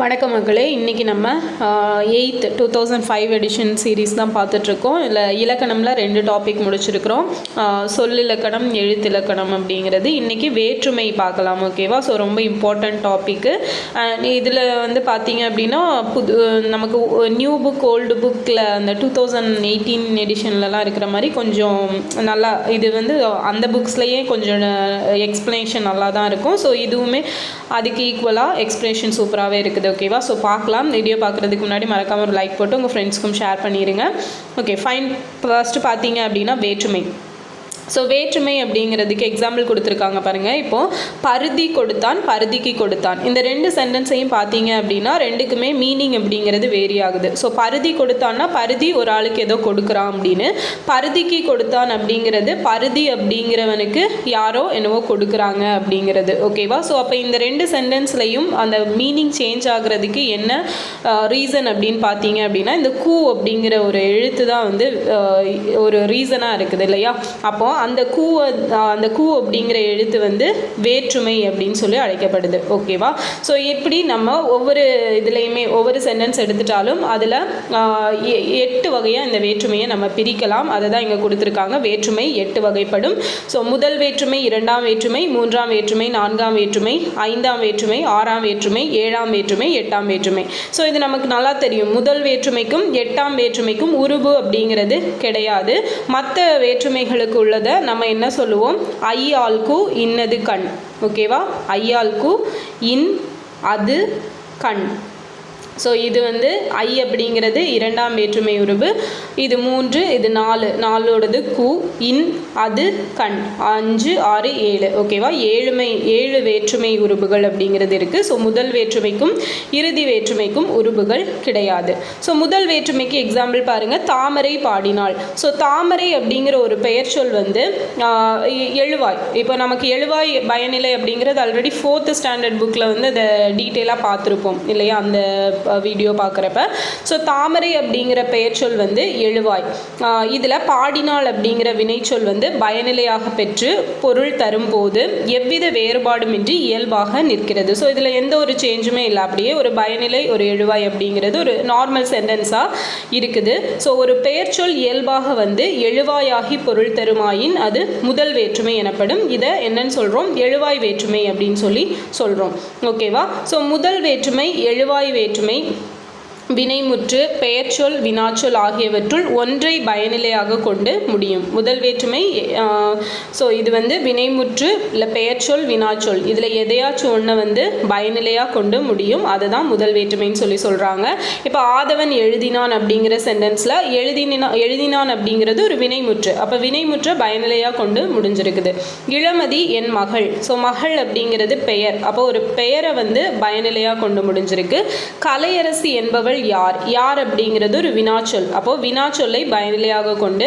வணக்க மக்களே. இன்றைக்கி நம்ம eight two thousand five edition series தான் பார்த்துட்ருக்கோம். இதில் இலக்கணமில் ரெண்டு டாபிக் முடிச்சிருக்கிறோம். சொல்லிலக்கணம் எழுத்திலக்கணம் அப்படிங்கிறது. இன்றைக்கி வேற்றுமை பார்க்கலாம் ஓகேவா ஸோ ரொம்ப இம்பார்ட்டண்ட் டாப்பிக்கு இதில் வந்து பார்த்தீங்க அப்படின்னா புது நமக்கு நியூ புக் ஓல்டு புக்கில் அந்த டூ தௌசண்ட் எயிட்டீன் எடிஷன்லலாம் இருக்கிற மாதிரி கொஞ்சம் நல்லா இது வந்து அந்த புக்ஸ்லேயே கொஞ்சம் எக்ஸ்ப்ளனேஷன் நல்லா தான் இருக்கும். ஸோ இதுவுமே அதுக்கு ஈக்குவலாக எக்ஸ்ப்ளனேஷன் சூப்பராகவே இருக்குது. ஓகேவா ஸோ பார்க்கலாம். வீடியோ பார்க்குறதுக்கு முன்னாடி மறக்காமல் ஒரு லைக் போட்டு உங்கள் ஃப்ரெண்ட்ஸ்க்கும் ஷேர் பண்ணிடுங்க ஓகே ஃபைன் ஃபர்ஸ்ட் பார்த்தீங்க அப்படின்னா வேற்றுமை. ஸோ வேற்றுமை அப்படிங்கிறதுக்கு எக்ஸாம்பிள் கொடுத்துருக்காங்க பாருங்கள் இப்போது பருதி கொடுத்தான் பருதிக்கு கொடுத்தான். இந்த ரெண்டு சென்டென்ஸையும் பார்த்தீங்க அப்படின்னா ரெண்டுக்குமே மீனிங் அப்படிங்கிறது வேரி ஆகுது. ஸோ பருதி கொடுத்தான்னா பருதி ஒரு ஆளுக்கு ஏதோ கொடுக்குறான் அப்படின்னு. பருதிக்கு கொடுத்தான் அப்படிங்கிறது பருதி அப்படிங்கிறவனுக்கு யாரோ என்னவோ கொடுக்குறாங்க அப்படிங்கிறது. ஓகேவா ஸோ அப்போ இந்த ரெண்டு சென்டென்ஸ்லையும் அந்த மீனிங் சேஞ்ச் ஆகுறதுக்கு என்ன ரீசன் அப்படின்னு பார்த்தீங்க அப்படின்னா இந்த கூ அப்படிங்கிற ஒரு எழுத்து தான் வந்து ஒரு ரீசனாக இருக்குது இல்லையா? அப்போது அந்த கூ அந்த கூ அப்படிங்கிற எழுத்து வந்து வேற்றுமை அப்படின்னு சொல்லி அழைக்கப்படுது. ஓகேவா ஸோ இப்படி நம்ம ஒவ்வொரு இதுலேயுமே ஒவ்வொரு சென்டென்ஸ் எடுத்துட்டாலும் அதில் எட்டு வகையாக இந்த வேற்றுமையை நம்ம பிரிக்கலாம். அதை தான் இங்கே கொடுத்துருக்காங்க. வேற்றுமை எட்டு வகைப்படும். ஸோ முதல் வேற்றுமை இரண்டாம் வேற்றுமை மூன்றாம் வேற்றுமை நான்காம் வேற்றுமை ஐந்தாம் வேற்றுமை ஆறாம் வேற்றுமை ஏழாம் வேற்றுமை எட்டாம் வேற்றுமை. ஸோ இது நமக்கு நல்லா தெரியும். முதல் வேற்றுமைக்கும் எட்டாம் வேற்றுமைக்கும் உருபு அப்படிங்கிறது கிடையாது. மற்ற வேற்றுமைகளுக்கு உள்ள உள்ளதை நம்ம என்ன சொல்லுவோம்? ஐயாள்கு இன்னது கண். ஓகேவா? ஐயாள்கு இன் அது கண். ஸோ இது வந்து ஐ அப்படிங்கிறது இரண்டாம் வேற்றுமை உருவு. இது மூன்று இது நாலு. நாலோடது கு இன் அது கண். அஞ்சு ஆறு ஏழு. ஓகேவா ஏழுமை ஏழு வேற்றுமை உருபுகள் அப்படிங்கிறது இருக்குது ஸோ முதல் வேற்றுமைக்கும் இறுதி வேற்றுமைக்கும் உருபுகள் கிடையாது. ஸோ முதல் வேற்றுமைக்கு எக்ஸாம்பிள் பாருங்கள் தாமரை பாடினாள் ஸோ தாமரை அப்படிங்கிற ஒரு பெயர் சொல் வந்து எழுவாய். இப்போ நமக்கு எழுவாய் பயனிலை அப்படிங்கிறது ஆல்ரெடி ஃபோர்த்து ஸ்டாண்டர்ட் புக்கில் வந்து அதை டீட்டெயிலாக பார்த்துருப்போம். இல்லையா? அந்த வீடியோ பார்க்குறப்ப. ஸோ தாமரை அப்படிங்கிற பெயர்ச்சொல் வந்து எழுவாய். இதில் பாடினால் அப்படிங்கிற வினைச்சொல் வந்து பயனிலையாக பெற்று பொருள் தரும்போது எவ்வித வேறுபாடுமின்றி இயல்பாக நிற்கிறது. ஸோ இதில் எந்த ஒரு சேஞ்சுமே இல்லை. அப்படியே ஒரு பயனிலை ஒரு எழுவாய் அப்படிங்கிறது ஒரு நார்மல் சென்டென்ஸாக இருக்குது. ஸோ ஒரு பெயர்ச்சொல் இயல்பாக வந்து எழுவாயாகி பொருள் தருமாயின் அது முதல் வேற்றுமை எனப்படும். இதை என்னன்னு சொல்கிறோம் எழுவாய் வேற்றுமை அப்படின்னு சொல்லி சொல்கிறோம் ஓகேவா ஸோ முதல் வேற்றுமை எழுவாய் வேற்றுமை amém? வினைமுற்று பெயர்ச்சொல் வினாச்சொல் ஆகியவற்றுள் ஒன்றை பயனிலையாக கொண்டு முடியும். முதல் வேற்றுமை ஸோ இது வந்து வினைமுற்று இல்லை பெயர்ச்சொல் வினாச்சொல். இதில் எதையாச்சும் ஒன்றை வந்து பயனிலையாக கொண்டு முடியும். அதுதான் முதல் வேற்றுமைன்னு சொல்லி சொல்கிறாங்க இப்போ ஆதவன் எழுதினான் அப்படிங்கிற சென்டென்ஸில் எழுதினா எழுதினான் அப்படிங்கிறது ஒரு வினைமுற்று. அப்போ வினைமுற்றை பயனிலையாக கொண்டு முடிஞ்சிருக்குது. இளமதி என் மகள். ஸோ மகள் அப்படிங்கிறது பெயர். அப்போ ஒரு பெயரை வந்து பயனிலையாக கொண்டு முடிஞ்சிருக்கு. கலையரசி என்பவள் யார்? யார் அப்படிங்கிறது ஒரு வினாச்சொல். அப்போ வினாச்சொல்லை பயனிலையாக கொண்டு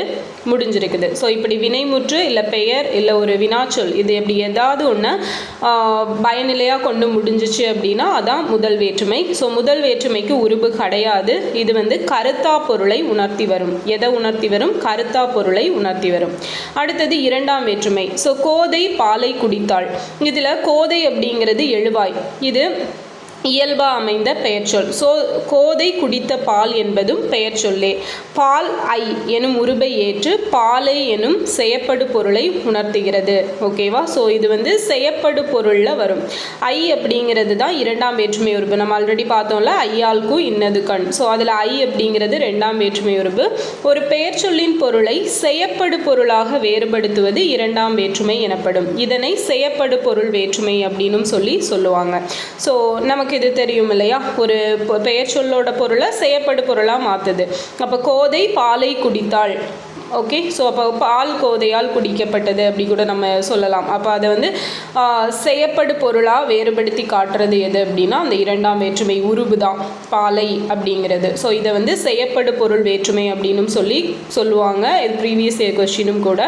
முடிஞ்சிருக்குது. ஸோ இப்படி வினைமுற்று இல்லை பெயர் இல்லை ஒரு வினாச்சொல் இது எப்படி ஏதாவது ஒன்று பயனிலையாக கொண்டு முடிஞ்சிச்சு அப்படின்னா அதான் முதல் வேற்றுமை. ஸோ முதல் வேற்றுமைக்கு உருபு கிடையாது. இது வந்து கருத்தா பொருளை உணர்த்தி வரும். எதை உணர்த்தி வரும்? கருத்தா பொருளை உணர்த்தி வரும். அடுத்தது இரண்டாம் வேற்றுமை. ஸோ கோதை பாலை குடித்தாள். இதில் கோதை அப்படிங்கிறது எழுவாய். இது இயல்பா அமைந்த பெயர்ச்சொல். ஸோ கோதை குடித்த பால் என்பதும் பெயர்ச்சொல்லே. பால் ஐ எனும் உருபை ஏற்று பாலை எனும் செயப்படு பொருளை உணர்த்துகிறது. ஓகேவா ஸோ இது வந்து செயப்படு பொருளில் வரும். ஐ அப்படிங்கிறது தான் இரண்டாம் வேற்றுமை உருபு நம்ம ஆல்ரெடி பார்த்தோம்ல ஐயாளுக்கும் இன்னது கண். ஸோ அதில் ஐ அப்படிங்கிறது ரெண்டாம் வேற்றுமை உருபு ஒரு பெயர்ச்சொல்லின் பொருளை செயப்படு பொருளாக வேறுபடுத்துவது இரண்டாம் வேற்றுமை எனப்படும். இதனை செயப்படு பொருள் வேற்றுமை அப்படின்னும் சொல்லி சொல்லுவாங்க. ஸோ நமக்கு இது தெரியும் இல்லையா? ஒரு பெயர் சொல்லோட பொருளை செய்யப்படு பொருளாக மாற்றுது அப்போ கோதை பாலை குடித்தாள். ஓகே ஸோ அப்போ பால் கோதையால் குடிக்கப்பட்டது அப்படி கூட நம்ம சொல்லலாம். அப்போ அதை வந்து செய்யப்படு செயப்படு பொருளாக வேறுபடுத்தி காட்டுறது எது அப்படின்னா அந்த இரண்டாம் வேற்றுமை உருபு தான் பாலை அப்படிங்கிறது. ஸோ இதை வந்து செயப்படு பொருள் வேற்றுமை அப்படின்னும் சொல்லி சொல்லுவாங்க. இது ப்ரீவியஸ் இயர் கொஸ்டினும் கூட.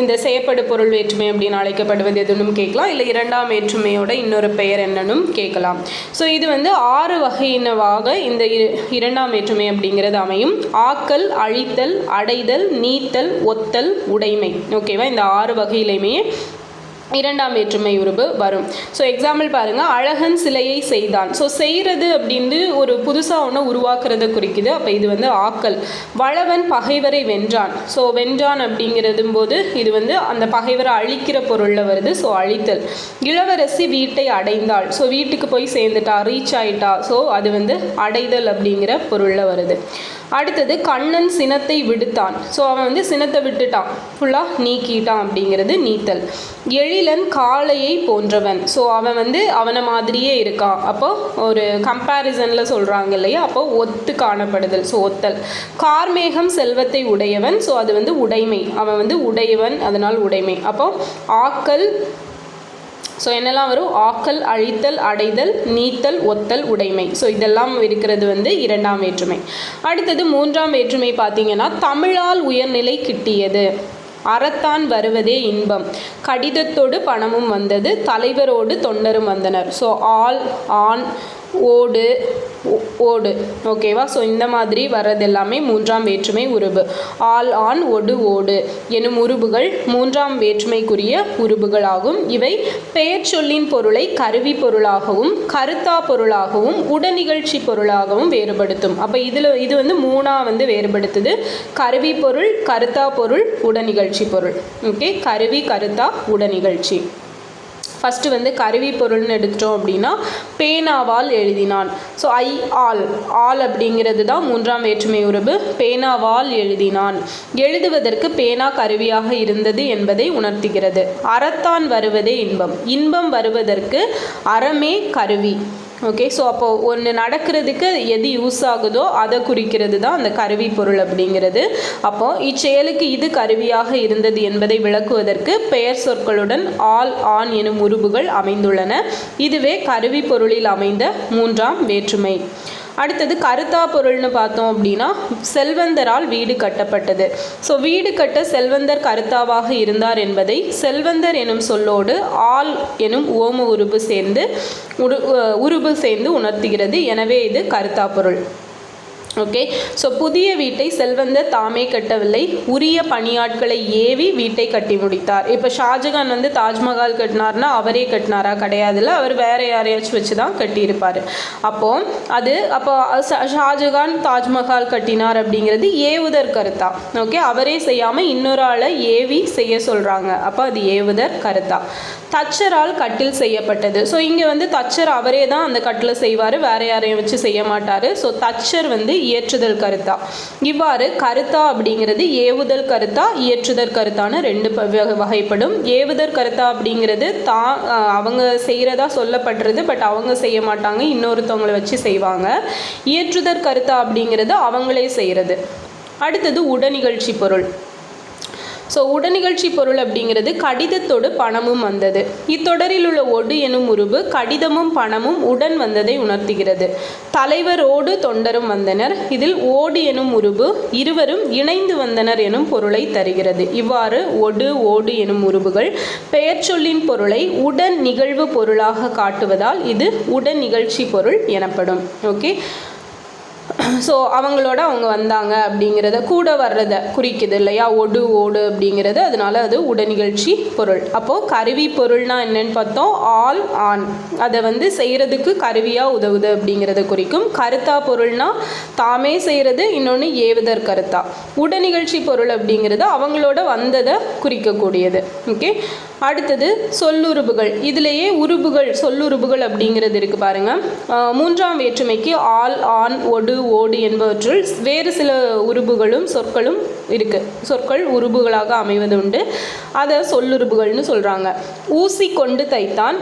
இந்த செயப்படு பொருள் வேற்றுமை அப்படின்னு அழைக்கப்படுவது எதுன்னு கேட்கலாம். இல்லை இரண்டாம் வேற்றுமையோட இன்னொரு பெயர் என்னன்னும் கேட்கலாம். ஸோ இது வந்து ஆறு வகையினவாக இந்த இரண்டாம் வேற்றுமை அப்படிங்கிறது அமையும். ஆக்கல் அழித்தல் அடைதல் நீத்தல் ஒத்தல் உடைமை. ஓகேவா இந்த ஆறு வகையிலையுமே இரண்டாம் வேற்றுமை உருபு வரும். ஸோ எக்ஸாம்பிள் பாருங்கள் அழகன் சிலையை செய்தான். ஸோ செய்கிறது அப்படின்னு ஒரு புதுசாக ஒன்று உருவாக்குறத குறிக்குது. அப்போ இது வந்து ஆக்கல். வளவன் பகைவரை வென்றான். ஸோ வென்றான் அப்படிங்கிறதும் போது இது வந்து அந்த பகைவரை அழிக்கிற பொருளில் வருது. ஸோ அழித்தல். இளவரசி வீட்டை அடைந்தாள். ஸோ வீட்டுக்கு போய் சேர்ந்துட்டா ரீச் ஆயிட்டா. ஸோ அது வந்து அடைதல் அப்படிங்கிற பொருளில் வருது. அடுத்தது கண்ணன் சினத்தை விடுத்தான். ஸோ அவன் வந்து சினத்தை விட்டுட்டான். ஃபுல்லாக நீக்கிட்டான் அப்படிங்கிறது நீத்தல். எழிலன் காளையை போன்றவன். ஸோ அவன் வந்து அவனை மாதிரியே இருக்கான் அப்போ ஒரு கம்பேரிசனில் சொல்கிறாங்க இல்லையா? அப்போ ஒத்து காணப்படுதல். ஸோ ஒத்தல். கார்மேகம் செல்வத்தை உடையவன். ஸோ அது வந்து உடைமை. அவன் வந்து உடையவன். அதனால் உடைமை. அப்போ ஆக்கல் ஸோ என்னெல்லாம் வரும்? ஆக்கல் அழித்தல் அடைதல் நீத்தல் ஒத்தல் உடைமை. ஸோ இதெல்லாம் இருக்கிறது வந்து இரண்டாம் வேற்றுமை. அடுத்தது மூன்றாம் வேற்றுமை பார்த்தீங்கன்னா தமிழால் உயர்நிலை கிட்டியது. அறத்தான் வருவதே இன்பம். கடிதத்தோடு பணமும் வந்தது தலைவரோடு தொண்டரும் வந்தனர். ஸோ ஆல் ஆண் ஓடு ஓ- ஓடு. ஓகேவா ஸோ இந்த மாதிரி வர்றது எல்லாமே மூன்றாம் வேற்றுமை உருபு. ஆல் ஆன் ஒடு ஓடு எனும் உருபுகள் மூன்றாம் வேற்றுமைக்குரிய உருபுகளாகும். இவை பெயர் சொல்லின் பொருளை கருவி பொருளாகவும் கருத்தா பொருளாகவும் உடநிகழ்ச்சி பொருளாகவும் வேறுபடுத்தும். அப்போ இதில் இது வந்து மூணா வந்து வேறுபடுத்துது. கருவி பொருள் கருத்தா பொருள் உடனிகழ்ச்சி பொருள். ஓகே கருவி கருத்தா உடனிகழ்ச்சி ஃபஸ்ட்டு வந்து கருவி பொருள்னு எடுத்துட்டோம் அப்படின்னா பேனாவால் எழுதினான். ஸோ ஐ ஆல் ஆல் அப்படிங்கிறது தான் மூன்றாம் வேற்றுமை உறவு. பேனாவால் எழுதினான். எழுதுவதற்கு பேனா கருவியாக இருந்தது என்பதை உணர்த்துகிறது. அறத்தான் வருவதே இன்பம். இன்பம் வருவதற்கு அறமே கருவி. ஓகே ஸோ அப்போ ஒன்று நடக்கிறதுக்கு எது யூஸ் ஆகுதோ அதை குறிக்கிறது தான் அந்த கருவி பொருள் அப்படிங்கிறது. அப்போ இச்செயலுக்கு இது கருவியாக இருந்தது என்பதை விளக்குவதற்கு பெயர் சொற்களுடன் ஆல் ஆன் எனும் உருபுகள் அமைந்துள்ளன. இதுவே கருவி பொருளில் அமைந்த மூன்றாம் வேற்றுமை. அடுத்தது கருத்தா பொருள்னு பார்த்தோம் அப்படின்னா செல்வந்தரால் வீடு கட்டப்பட்டது. ஸோ வீடு கட்ட செல்வந்தர் கருத்தாவாக இருந்தார் என்பதை செல்வந்தர் எனும் சொல்லோடு ஆல் எனும் ஓம உருபு சேர்ந்து உரு உருபு சேர்ந்து உணர்த்துகிறது. எனவே இது கருத்தா பொருள். ஓகே ஸோ புதிய வீட்டை செல்வந்தர் தாமே கட்டவில்லை. உரிய பணியாட்களை ஏவி வீட்டை கட்டி முடித்தார். இப்போ ஷாஜகான் வந்து தாஜ்மஹால் கட்டினார்னா அவரே கட்டினாரா? கிடையாதுல்ல. அவர் வேற யாரையாச்சும் வச்சு தான் கட்டியிருப்பார். அப்போ அது அப்போ ஷாஜகான் தாஜ்மஹால் கட்டினார் அப்படிங்கிறது ஏவுதர் கருத்தா? ஓகே அவரே செய்யாமல் இன்னொரு ஆளை ஏவி செய்ய சொல்கிறாங்க அப்போ அது ஏவுதர் கருத்தா? தச்சரால் கட்டில் செய்யப்பட்டது. ஸோ இங்கே வந்து தச்சர் அவரே தான் அந்த கட்டில் செய்வார். வேற யாரையும் வச்சு செய்ய மாட்டார். ஸோ தச்சர் வந்து இயற்றுதல் கருத்தா. இவ்வாறு கருத்தா அப்படிங்கிறது ஏவுதல் கருத்தா இயற்றுதல் கருத்தான ரெண்டு வகை- வகைப்படும். ஏவுதல் கருத்தா அப்படிங்கிறது தான் அவங்க செய்கிறதா சொல்லப்படுறது பட் அவங்க செய்ய மாட்டாங்க இன்னொருத்தவங்களை வச்சு செய்வாங்க. இயற்றுதல் கருத்தா அப்படிங்கிறது அவங்களே செய்கிறது அடுத்தது உடனிகழ்ச்சி பொருள். ஸோ உடனிகழ்ச்சி பொருள் அப்படிங்கிறது கடிதத்தோடு பணமும் வந்தது. இத்தொடரில் உள்ள ஒடு எனும் உருவு கடிதமும் பணமும் உடன் வந்ததை உணர்த்துகிறது. தலைவரோடு தொண்டரும் வந்தனர். இதில் ஓடு எனும் உருவு இருவரும் இணைந்து வந்தனர் எனும் பொருளை தருகிறது. இவ்வாறு ஒடு ஓடு எனும் உருவுகள் பெயர் சொல்லின் பொருளை உடன் நிகழ்வு பொருளாக காட்டுவதால் இது உடன் நிகழ்ச்சி பொருள் எனப்படும். ஓகே ஸோ அவங்களோட அவங்க வந்தாங்க அப்படிங்கிறத கூட வர்றதை குறிக்குது இல்லையா? ஒடு ஓடு அப்படிங்கிறது. அதனால அது உடனிகழ்ச்சி பொருள். அப்போது கருவி பொருள்னா என்னன்னு பார்த்தோம். ஆல் ஆன் அதை வந்து செய்கிறதுக்கு கருவியாக உதவுது அப்படிங்கிறத குறிக்கும். கருத்தா பொருள்னா தாமே செய்கிறது இன்னொன்று ஏவுதற் கருத்தா. உடனிகழ்ச்சி பொருள் அப்படிங்கிறது அவங்களோட வந்ததை குறிக்கக்கூடியது. ஓகே அடுத்தது சொல்லுறுப்புகள் இதிலேயே உறுப்புகள் சொல்லுறுப்புகள் அப்படிங்கிறது இருக்குது பாருங்கள் மூன்றாம் வேற்றுமைக்கு ஆல் ஆன் ஒடு ஓ ஓடு என்பவற்றுள் வேறு சில உருபுகளும் சொற்களும் இருக்கு. சொற்கள் உருபுகளாக அமைவது உண்டு. அதை சொல்லுருபுகள்னு சொல்றாங்க. ஊசி கொண்டு தைத்தான்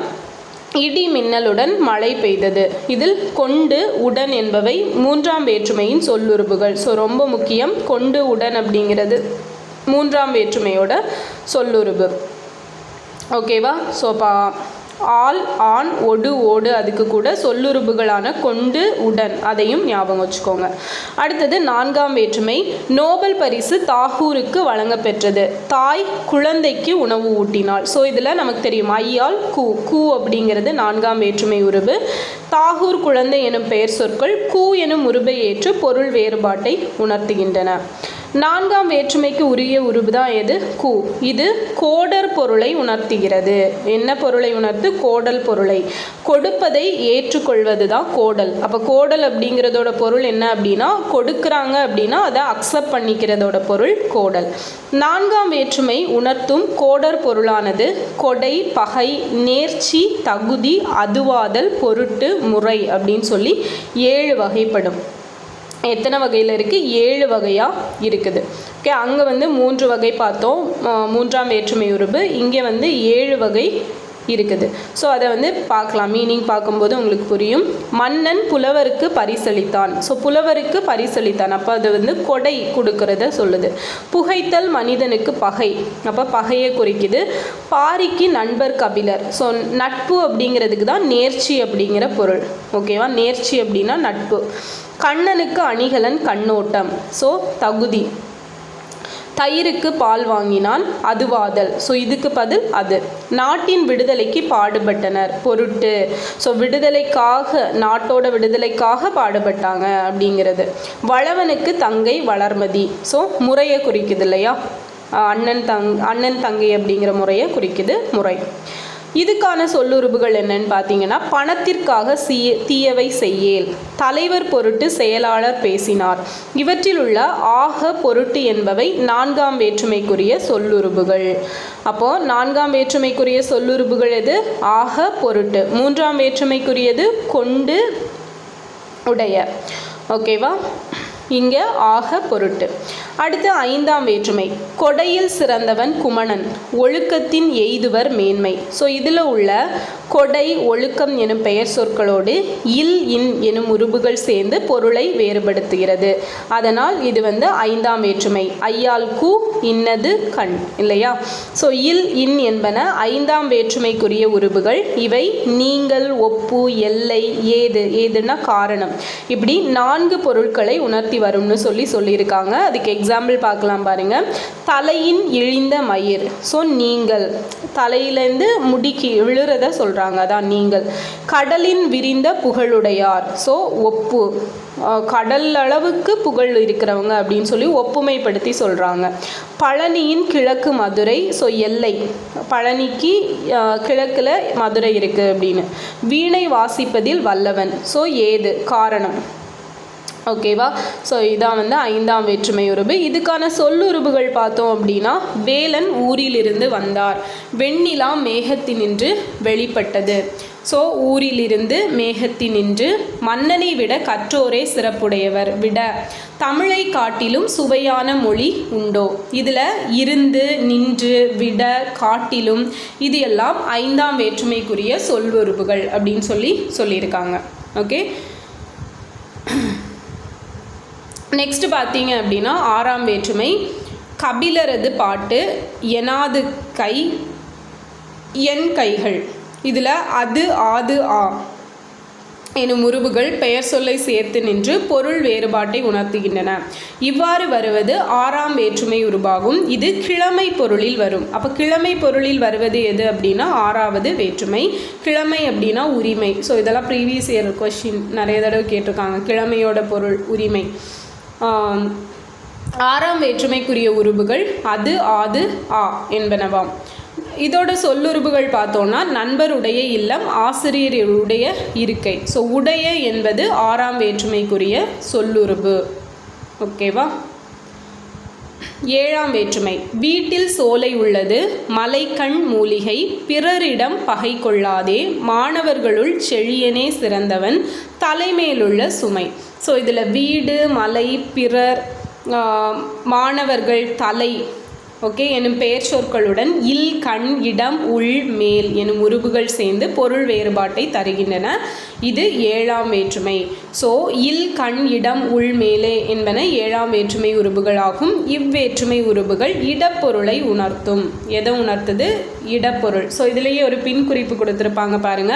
இடி மின்னலுடன் மழை பெய்தது. இதில் கொண்டு உடன் என்பவை மூன்றாம் வேற்றுமையின் சொல்லுருபுகள் ஸோ ரொம்ப முக்கியம். கொண்டு உடன் அப்படிங்கிறது மூன்றாம் வேற்றுமையோட சொல்லுருபு ஓகேவா ஸோ பா ஆல் ஆன் ஒடு ஓடு அதுக்கு கூட சொல்லுறுப்புகளான கொண்டு உடன் அதையும் ஞாபகம் வச்சுக்கோங்க. அடுத்தது நான்காம் வேற்றுமை நோபல் பரிசு தாகூருக்கு வழங்கப்பெற்றது. தாய் குழந்தைக்கு உணவு ஊட்டினாள். ஸோ இதில் நமக்கு தெரியும் ஐயால் கூ கூ அப்படிங்கிறது நான்காம் வேற்றுமை உருவு தாகூர் குழந்தை எனும் பெயர் சொற்கள் கூ எனும் உருவை ஏற்று பொருள் வேறுபாட்டை உணர்த்துகின்றன. நான்காம் வேற்றுமைக்கு உரிய உருவு தான் எது? கு. இது கோடர் பொருளை உணர்த்துகிறது. என்ன பொருளை உணர்த்து? கோடல் பொருளை. கொடுப்பதை ஏற்றுக்கொள்வது தான் கோடல். அப்போ கோடல் அப்படிங்கிறதோட பொருள் என்ன அப்படின்னா கொடுக்குறாங்க அப்படின்னா அதை அக்செப்ட் பண்ணிக்கிறதோட பொருள் கோடல். நான்காம் வேற்றுமை உணர்த்தும் கோடர் பொருளானது கொடை பகை நேர்ச்சி தகுதி அதுவாதல் பொருட்டு முறை அப்படின்னு சொல்லி ஏழு வகைப்படும். எத்தனை வகையில் இருக்குது ஏழு வகையாக இருக்குது. ஓகே அங்கே வந்து மூன்று வகை பார்த்தோம். மூன்றாம் வேற்றுமை உருபு இங்கே வந்து ஏழு வகை இருக்குது. ஸோ அதை வந்து பார்க்கலாம். மீனிங் பார்க்கும்போது உங்களுக்கு புரியும். மன்னன் புலவருக்கு பரிசளித்தான். ஸோ புலவருக்கு பரிசளித்தான். அப்போ அது வந்து கொடை கொடுக்கறத சொல்லுது. புகைத்தல் மனிதனுக்கு பகை. அப்போ பகையை குறிக்குது. பாரிக்கு நண்பர் கபிலர். ஸோ நட்பு அப்படிங்கிறதுக்கு தான் நேர்ச்சி அப்படிங்கிற பொருள். ஓகேவா நேர்ச்சி அப்படின்னா நட்பு. கண்ணனுக்கு அணிகலன் கண்ணோட்டம். ஸோ தகுதி. தயிருக்கு பால் வாங்கினான் அதுவாதல் ஸோ இதுக்கு பதில் அது. நாட்டின் விடுதலைக்கு பாடுபட்டனர். பொருட்டு. ஸோ விடுதலைக்காக நாட்டோட விடுதலைக்காக பாடுபட்டாங்க அப்படிங்கிறது. வளவனுக்கு தங்கை வளர்மதி. ஸோ முறையை குறிக்குது இல்லையா? அண்ணன் தங் அண்ணன் தங்கை அப்படிங்கிற முறையை குறிக்குது முறை. இதுக்கான சொல்லுறுப்புகள் என்னன்னு பார்த்தீங்கன்னா பணத்திற்காக சீய தீயவை செய்யேல். தலைவர் பொருட்டு செயலாளர் பேசினார். இவற்றில் உள்ள ஆக பொருட்டு என்பவை நான்காம் வேற்றுமைக்குரிய சொல்லுறுப்புகள். அப்போ நான்காம் வேற்றுமைக்குரிய சொல்லுறுப்புகள் எது? ஆக பொருட்டு. மூன்றாம் வேற்றுமைக்குரியது கொண்டு உடைய. ஓகேவா? இங்கே ஆக பொருட்டு. அடுத்து ஐந்தாம் வேற்றுமை. கொடையில் சிறந்தவன் குமணன் ஒழுக்கத்தின் எய்துவர் மேன்மை. ஸோ இதில் உள்ள கொடை ஒழுக்கம் எனும் பெயர் சொற்களோடு இல் இன் எனும் உருபுகள் சேர்ந்து பொருளை வேறுபடுத்துகிறது. அதனால் இது வந்து ஐந்தாம் வேற்றுமை. ஐயால் கு இன்னது கண் இல்லையா? ஸோ இல் இன் என்பன ஐந்தாம் வேற்றுமைக்குரிய உருபுகள். இவை நீங்கள் ஒப்பு எல்லை ஏது ஏதுன்னா காரணம். இப்படி நான்கு பொருட்களை உணர்த்தி வரும்னு சொல்லி சொல்லியிருக்காங்க. அதுக்கு எக்ஸாம்பிள் பார்க்கலாம் பாருங்க. தலையின் இழிந்த மயிர். ஸோ நீங்கள். தலையிலேருந்து முடிக்கு விழுறத சொல்கிறாங்க அதான் நீங்கள். கடலின் விரிந்த புகழுடையார். ஸோ ஒப்பு. கடல் அளவுக்கு புகழ் இருக்கிறவங்க அப்படின்னு சொல்லி ஒப்புமைப்படுத்தி சொல்கிறாங்க பழனியின் கிழக்கு மதுரை. ஸோ எல்லை. பழனிக்கு கிழக்கில் கிழக்குல மதுரை இருக்குது அப்படின்னு. வீணை வாசிப்பதில் வல்லவன். ஸோ ஏது? காரணம். ஓகேவா ஸோ இதான் வந்து ஐந்தாம் வேற்றுமை உறவு இதுக்கான சொல்லுருபுகள் பார்த்தோம் அப்படின்னா வேலன் ஊரிலிருந்து வந்தார். வெண்ணிலா மேகத்தினின்று வெளிப்பட்டது. ஸோ ஊரிலிருந்து மேகத்தினின்று மன்னனை விட கற்றோரே சிறப்புடையவர். விட. தமிழை காட்டிலும் சுவையான மொழி உண்டோ? இதில் இருந்து நின்று விட காட்டிலும் இது எல்லாம் ஐந்தாம் வேற்றுமைக்குரிய சொல்லுருபுகள் அப்படின்னு சொல்லி சொல்லியிருக்காங்க. ஓகே நெக்ஸ்ட் பார்த்தீங்க அப்படின்னா ஆறாம் வேற்றுமை கபிலரது பாட்டு எனாது கை என் கைகள். இதில் அது ஆது ஆ எனும் உருவுகள் பெயர் சொல்லை சேர்த்து நின்று பொருள் வேறுபாட்டை உணர்த்துகின்றன. இவ்வாறு வருவது ஆறாம் வேற்றுமை உருவாகும். இது கிழமை பொருளில் வரும். அப்போ கிழமை பொருளில் வருவது எது அப்படின்னா ஆறாவது வேற்றுமை. கிழமை அப்படின்னா உரிமை. ஸோ இதெல்லாம் ப்ரீவியஸ் இயர் கொஷின் நிறைய தடவை கேட்டிருக்காங்க. கிழமையோட பொருள் உரிமை. ஆறாம் வேற்றுமைக்குரிய உருபுகள் அது ஆது ஆ என்பனவாம். இதோட சொல்லுறுப்புகள் பார்த்தோன்னா நண்பருடைய இல்லம் ஆசிரியருடைய இருக்கை. ஸோ உடைய என்பது ஆறாம் வேற்றுமைக்குரிய சொல்லுறுப்பு ஓகேவா ஏழாம் வேற்றுமை. வீட்டில் சோலை உள்ளது மலைக்கண் மூலிகை பிறரிடம் பகை கொள்ளாதே மாணவர்களுள் செழியனே சிறந்தவன் தலைமேலுள்ள சுமை. ஸோ இதில் வீடு மலை பிறர் மாணவர்கள் தலை ஓகே எனும் பெயர் சொற்களுடன் இல் கண் இடம் உள் மேல் எனும் உருபுகள் சேர்ந்து பொருள் வேறுபாட்டை தருகின்றன. இது ஏழாம் வேற்றுமை. ஸோ இல் கண் இடம் உள் மேலே என்பன ஏழாம் வேற்றுமை உருபுகளாகும் இவ்வேற்றுமை உருபுகள் இடப்பொருளை உணர்த்தும். எதை உணர்த்துது? இடப்பொருள். ஸோ இதுலேயே ஒரு பின் குறிப்பு கொடுத்துருப்பாங்க பாருங்க.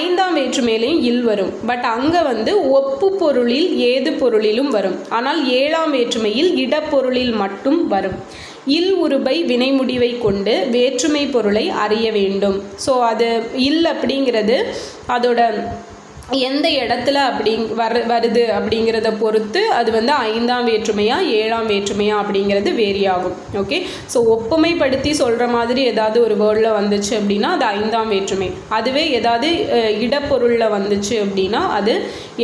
ஐந்தாம் வேற்றுமையிலையும் இல் வரும். பட் அங்கே வந்து ஒப்பு பொருளில் ஏது பொருளிலும் வரும். ஆனால் ஏழாம் வேற்றுமையில் இடப்பொருளில் மட்டும் வரும். இல் உருபை வினைமுடிவை கொண்டு வேற்றுமை பொருளை அறிய வேண்டும். ஸோ அது இல் அப்படிங்கிறது அதோட எந்த இடத்துல அப்படி வர வருது அப்படிங்கிறத பொறுத்து அது வந்து ஐந்தாம் வேற்றுமையா ஏழாம் வேற்றுமையா அப்படிங்கிறது வேரி ஆகும். ஓகே ஸோ ஒப்புமைப்படுத்தி சொல்கிற மாதிரி ஏதாவது ஒரு வேர்டில் வந்துச்சு அப்படின்னா அது ஐந்தாம் வேற்றுமை. அதுவே ஏதாவது இடப்பொருளில் வந்துச்சு அப்படின்னா அது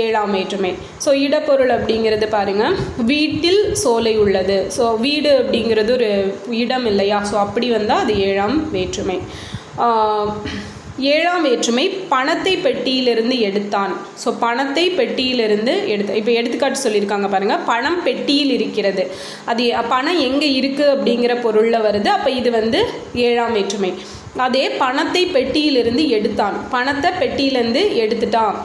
ஏழாம் வேற்றுமை. ஸோ இடப்பொருள் அப்படிங்கிறது பாருங்கள் வீட்டில் சோலை உள்ளது. ஸோ வீடு அப்படிங்கிறது ஒரு இடம் இல்லையா? ஸோ அப்படி வந்தால் அது ஏழாம் வேற்றுமை. ஏழாம் வேற்றுமை பணத்தை பெட்டியிலிருந்து எடுத்தான். ஸோ பணத்தை பெட்டியிலிருந்து எடுத்த இப்போ எடுத்துக்காட்டு சொல்லியிருக்காங்க பாருங்கள் பணம் பெட்டியில் இருக்கிறது. அது பணம் எங்கே இருக்குது அப்படிங்கிற பொருளில் வருது. அப்போ இது வந்து ஏழாம் வேற்றுமை அதே பணத்தை பெட்டியிலிருந்து எடுத்தான். பணத்தை பெட்டியிலேருந்து எடுத்துட்டான்.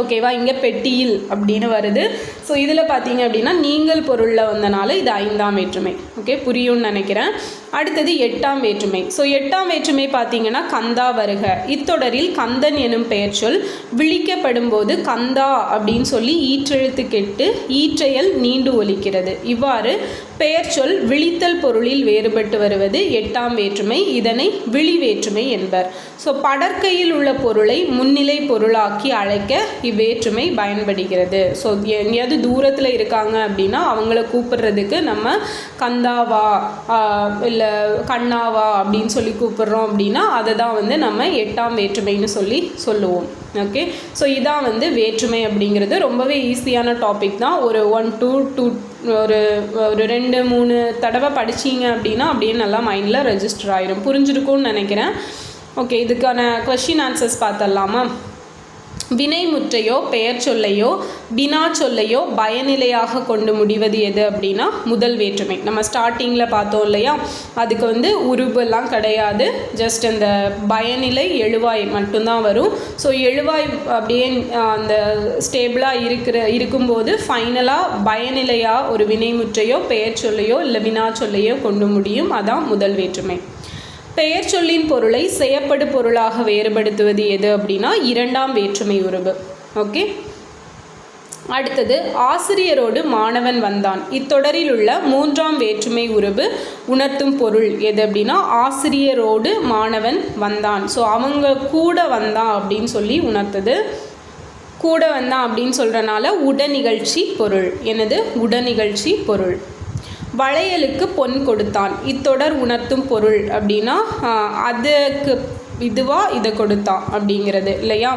ஓகேவா இங்கே பெட்டியில் அப்படின்னு வருது. ஸோ இதில் பார்த்தீங்க அப்படின்னா நீங்கள் பொருளில் வந்தனால இது ஐந்தாம் வேற்றுமை. ஓகே புரியும்னு நினைக்கிறேன். அடுத்தது எட்டாம் வேற்றுமை. ஸோ எட்டாம் வேற்றுமை பார்த்தீங்கன்னா கந்தா வருக. இத்தொடரில் கந்தன் எனும் பெயர் சொல் விழிக்கப்படும் போது கந்தா அப்படின்னு சொல்லி ஈற்றெழுத்து கெட்டு ஈற்றையல் நீண்டு ஒலிக்கிறது. இவ்வாறு பெயர் சொல் விழித்தல் பொருளில் வேறுபட்டு வருவது எட்டாம் வேற்றுமை இதனை விழி வேற்றுமை என்பர். ஸோ படற்கையில் உள்ள பொருளை முன்னிலை பொருளாக்கி அழைக்க இவ்வேற்றுமை பயன்படுகிறது. ஸோ எங்கேயாவது தூரத்தில் இருக்காங்க அப்படின்னா அவங்கள கூப்பிடுறதுக்கு நம்ம கந்தாவா இல்லை கண்ணாவா அப்படின்னு சொல்லி கூப்பிடுறோம் அப்படின்னா அதை தான் வந்து நம்ம எட்டாம் வேற்றுமைன்னு சொல்லி சொல்லுவோம். ஓகே ஸோ இதான் வந்து வேற்றுமை அப்படிங்கிறது. ரொம்பவே ஈஸியான டாபிக் தான். ஒரு ஒன் டூ டூ ஒரு ஒரு ரெண்டு மூணு தடவை படிச்சீங்க அப்படின்னா அப்படியே நல்லா மைண்டில் ரெஜிஸ்டர் ஆயிரும். புரிஞ்சிருக்கும்னு நினைக்கிறேன். ஓகே இதுக்கான கொஷின் ஆன்சர்ஸ் பார்த்துடலாமா? வினைமுற்றையோ பெயர் சொல்லையோ வினா சொல்லையோ பயனிலையாக கொண்டு முடிவது எது அப்படின்னா முதல் வேற்றுமை. நம்ம ஸ்டார்டிங்கில் பார்த்தோம் இல்லையா? அதுக்கு வந்து உருவெல்லாம் கிடையாது. ஜஸ்ட் அந்த பயனிலை எழுவாய் மட்டும்தான் வரும். ஸோ எழுவாய் அப்படியே அந்த ஸ்டேபிளாக இருக்கிற இருக்கும்போது ஃபைனலாக பயனிலையாக ஒரு வினைமுற்றையோ பெயர் சொல்லையோ இல்லை வினா சொல்லையோ கொண்டு முடியும். அதான் முதல் வேற்றுமை. பெயர் சொல்லின் பொருளை செயப்படு பொருளாக வேறுபடுத்துவது எது அப்படின்னா இரண்டாம் வேற்றுமை உருவு ஓகே? அடுத்தது ஆசிரியரோடு மாணவன் வந்தான். இத்தொடரில் உள்ள மூன்றாம் வேற்றுமை உறவு உணர்த்தும் பொருள் எது அப்படின்னா ஆசிரியரோடு மாணவன் வந்தான். ஸோ அவங்க கூட வந்தான் அப்படின்னு சொல்லி உணர்த்தது. கூட வந்தான் அப்படின்னு சொல்கிறனால உட நிகழ்ச்சி பொருள். எனது உட நிகழ்ச்சி பொருள். வளையலுக்கு பொன் கொடுத்தான் இத்தொடர் உணர்த்தும் பொருள் அப்படின்னா அதுக்கு இதுவாக இதை கொடுத்தான் அப்படிங்கிறது இல்லையா?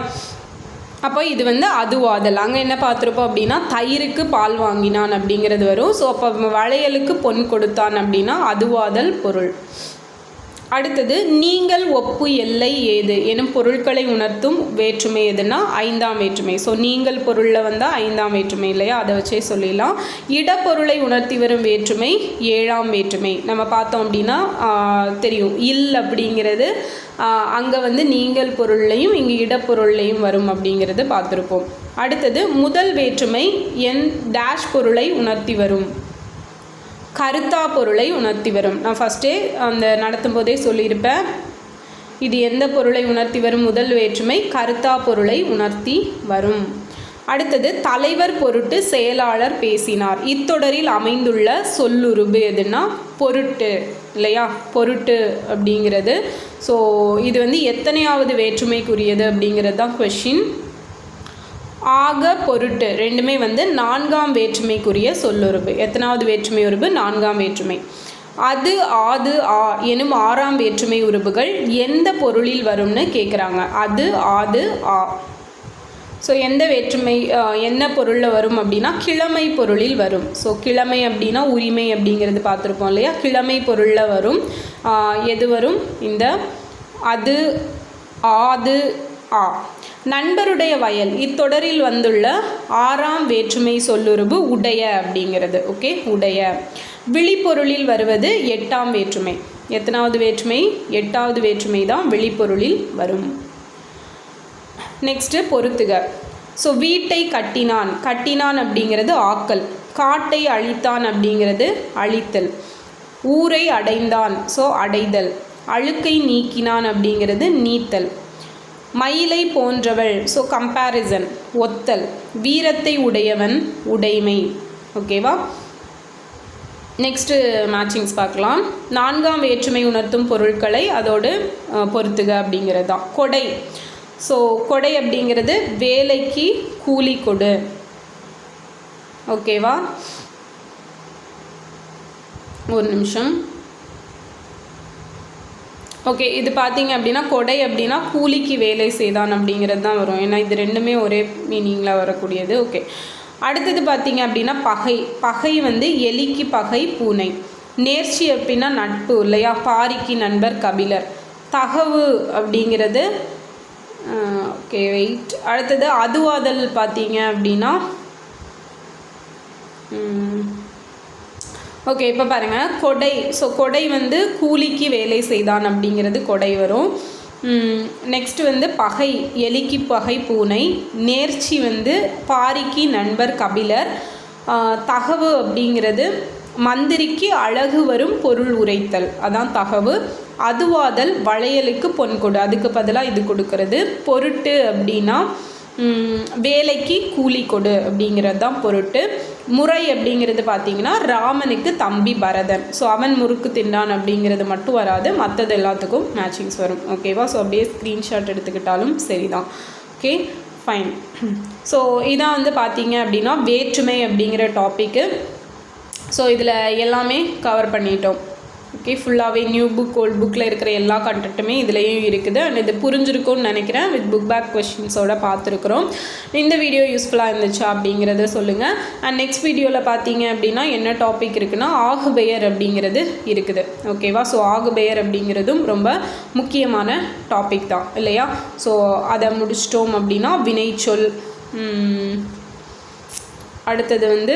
அப்போ இது வந்து அதுவாதல். அங்கே என்ன பார்த்துருப்போம் அப்படின்னா தயிருக்கு பால் வாங்கினான் அப்படிங்கிறது வரும். ஸோ அப்போ வளையலுக்கு பொன் கொடுத்தான் அப்படின்னா அதுவாதல் பொருள். அடுத்தது நீங்கள் ஒப்பு எல்லை ஏது? எனும் பொருட்களை உணர்த்தும் வேற்றுமை எதுனா ஐந்தாம் வேற்றுமை. ஸோ நீங்கள் பொருளில் வந்தால் ஐந்தாம் வேற்றுமை இல்லையா? அதை வச்சே சொல்லிடலாம். இடப்பொருளை உணர்த்தி வரும் வேற்றுமை ஏழாம் வேற்றுமை. நம்ம பார்த்தோம் அப்படின்னா தெரியும். இல் அப்படிங்கிறது அங்கே வந்து நீங்கள் பொருள்லையும் இங்கே இடப்பொருள்லையும் வரும் அப்படிங்கிறது பார்த்துருப்போம். அடுத்தது முதல் வேற்றுமை என் டேஷ் பொருளை உணர்த்தி வரும். கருத்தா பொருளை உணர்த்தி வரும். நான் ஃபஸ்ட்டே அந்த நடத்தும் போதே சொல்லியிருப்பேன். இது எந்த பொருளை உணர்த்தி வரும்? முதல் வேற்றுமை கருத்தா பொருளை உணர்த்தி வரும். அடுத்தது தலைவர் பொருட்டு செயலாளர் பேசினார். இத்தொடரில் அமைந்துள்ள சொல்லுருபு எதுனா பொருட்டு இல்லையா? பொருட்டு அப்படிங்கிறது. ஸோ இது வந்து எத்தனையாவது வேற்றுமைக்குரியது அப்படிங்கிறது தான் கொஷின் ஆக பொருட்டு. ரெண்டுமே வந்து நான்காம் வேற்றுமைக்குரிய சொல்லுறுப்பு எத்தனாவது வேற்றுமை உறுப்பு? நான்காம் வேற்றுமை. அது ஆது ஆ எனும் ஆறாம் வேற்றுமை உறுப்புகள் எந்த பொருளில் வரும்னு கேட்குறாங்க அது ஆது ஆ. ஸோ எந்த வேற்றுமை என்ன பொருளில் வரும் அப்படின்னா கிழமை பொருளில் வரும். ஸோ கிழமை அப்படின்னா உரிமை அப்படிங்கிறது பார்த்துருப்போம் இல்லையா? கிழமை பொருளில் வரும். எது வரும்? இந்த அது ஆது ஆ. நண்பருடைய வயல் இத்தொடரில் வந்துள்ள ஆறாம் வேற்றுமை சொல்லுருபு உடைய அப்படிங்கிறது ஓகே உடைய. விழிப்பொருளில் வருவது எட்டாம் வேற்றுமை. எத்தனாவது வேற்றுமை? எட்டாவது வேற்றுமை தான் விழிப்பொருளில் வரும். நெக்ஸ்ட்டு பொறுத்துக. ஸோ வீட்டை கட்டினான். கட்டினான் அப்படிங்கிறது ஆக்கல். காட்டை அழித்தான் அப்படிங்கிறது அழித்தல். ஊரை அடைந்தான். ஸோ அடைதல். அழுக்கை நீக்கினான் அப்படிங்கிறது நீத்தல். மயிலை போன்றவள். So comparison ஒத்தல். வீரத்தை உடையவன் உடைமை. ஓகேவா நெக்ஸ்ட்டு மேட்சிங்ஸ் பார்க்கலாம். நான்காம் வேற்றுமை உணர்த்தும் பொருட்களை அதோடு பொறுத்துக அப்படிங்கிறது தான். கொடை. ஸோ கொடை அப்படிங்கிறது வேலைக்கு கூலி கொடு. ஓகேவா ஒரு நிமிஷம். ஓகே இது பார்த்தீங்க அப்படின்னா கொடை அப்படின்னா கூலிக்கு வேலை செய்தான் அப்படிங்கிறது தான் வரும். ஏன்னா இது ரெண்டுமே ஒரே மீனிங்கில் வரக்கூடியது. ஓகே அடுத்தது பார்த்தீங்க அப்படின்னா பகை. பகை வந்து எலிக்கு பகை பூனை. நேர்ச்சி அப்படின்னா நட்பு இல்லையா? பாரிக்கு நண்பர் கபிலர். தகவு அப்படிங்கிறது ஓகே வெயிட் அடுத்தது அதுவாதல் பார்த்தீங்க அப்படின்னா ஓகே இப்போ பாருங்கள் கொடை. ஸோ கொடை வந்து கூலிக்கு வேலை செய்தான் அப்படிங்கிறது கொடை வரும். நெக்ஸ்ட் வந்து பகை. எலிக்கு பகை பூனை. நேர்ச்சி வந்து பாரிக்கு நண்பர் கபிலர். தகவு அப்படிங்கிறது மந்திரிக்கு அழகு வரும் பொருள் உரைத்தல். அதான் தகவு. அதுவாதல் வளையலுக்கு பொன் கொடு. அதுக்கு பதிலாக இது கொடுக்கறது. பொருட்டு அப்படின்னா வேலைக்கு கூலி கொடு அப்படிங்கிறது தான் பொருட்டு. முறை அப்படிங்கிறது பார்த்தீங்கன்னா ராமனுக்கு தம்பி பரதன். ஸோ அவன் முறுக்கு தின்னான் அப்படிங்கிறது மட்டும் வராது மற்றது எல்லாத்துக்கும் மேட்சிங்ஸ் வரும். ஓகேவா ஸோ அப்படியே ஸ்க்ரீன்ஷாட் எடுத்துக்கிட்டாலும் சரிதான். ஓகே ஃபைன் ஸோ இதான் வந்து பார்த்தீங்க அப்படின்னா வேற்றுமை அப்படிங்கிற டாப்பிக்கு ஸோ இதில் எல்லாமே கவர் பண்ணிட்டோம். ஓகே ஃபுல்லாகவே நியூ புக் ஓல்ட் புக்கில் இருக்கிற எல்லா கண்டென்ட்டுமே இதுலேயும் இருக்குது. அண்ட் இது புரிஞ்சிருக்கும்னு நினைக்கிறேன். வித் புக் பேக் கொஷின்ஸோட பார்த்துருக்குறோம். இந்த வீடியோ யூஸ்ஃபுல்லாக இருந்துச்சா அப்படிங்கிறத சொல்லுங்கள் அண்ட் நெக்ஸ்ட் வீடியோவில் பார்த்தீங்க அப்படின்னா என்ன டாபிக் இருக்குன்னா ஆகுபெயர் அப்படிங்கிறது இருக்குது. ஓகேவா ஸோ ஆகுபெயர் அப்படிங்கிறதும் ரொம்ப முக்கியமான டாபிக் தான். இல்லையா? ஸோ அதை முடிச்சிட்டோம் அப்படின்னா வினைச்சொல் அடுத்தது வந்து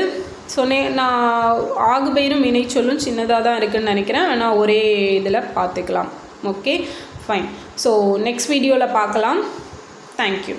சொன்னேன் நான் ஆகுபெயரும் வினைச்சொல்லும் சின்னதாக தான் இருக்குன்னு நினைக்கிறேன். ஆனால் ஒரே இதில் பார்த்துக்கலாம். ஓகே ஃபைன் ஸோ நெக்ஸ்ட் வீடியோவில் பார்க்கலாம். தேங்க்யூ